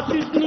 fascist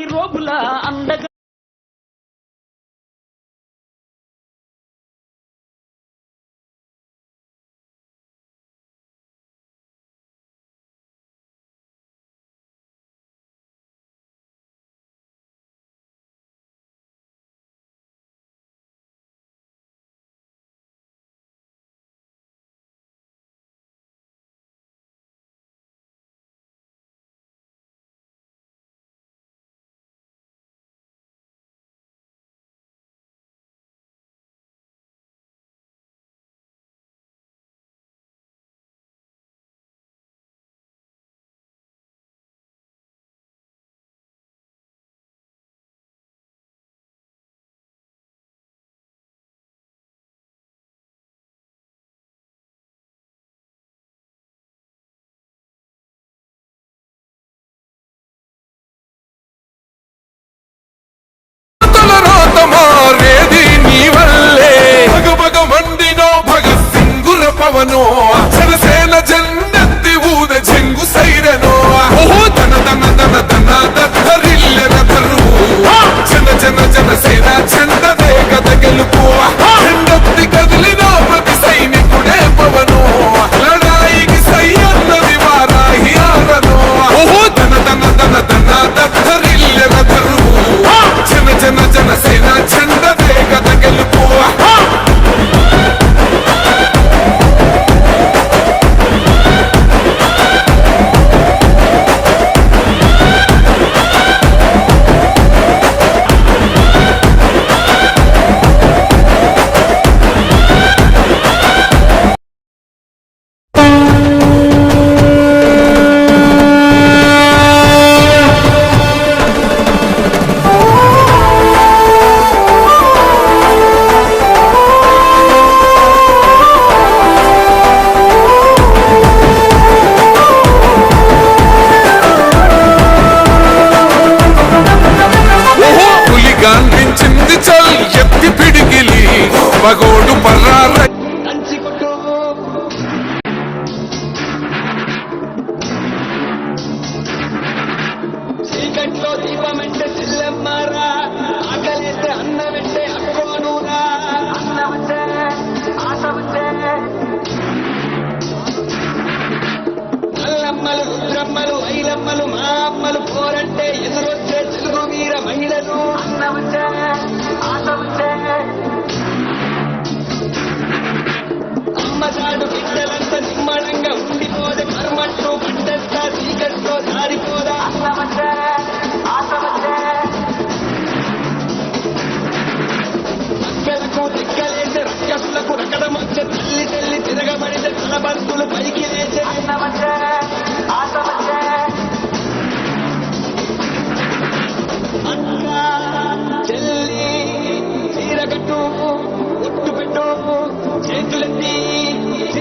మారేది నీ వల్లే. భగ భగ మండినో భగ సింగుర పవనో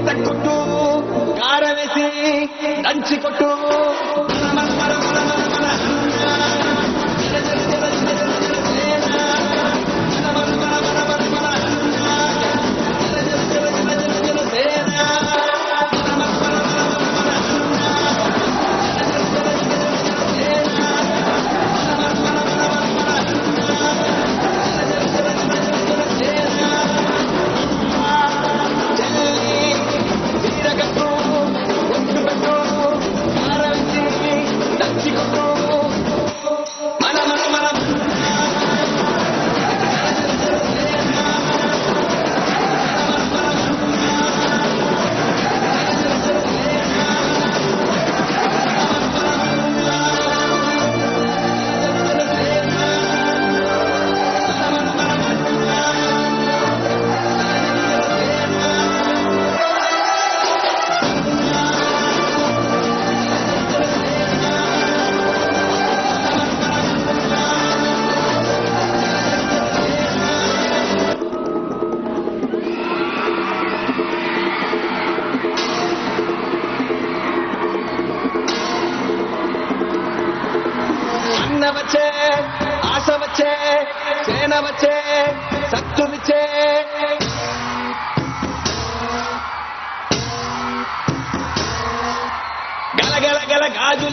ಕಿತ ಕೊಟ್ಟು ಕಾರವೆಸಿ ನಂಚಿಕೊಟ್ಟು ಮನ ಮನ ಮನ ಮನ నిన్న వచ్చే ఆశ వచ్చే చేన వచ్చే శక్తునిచ్చే గల గల గల గాజులే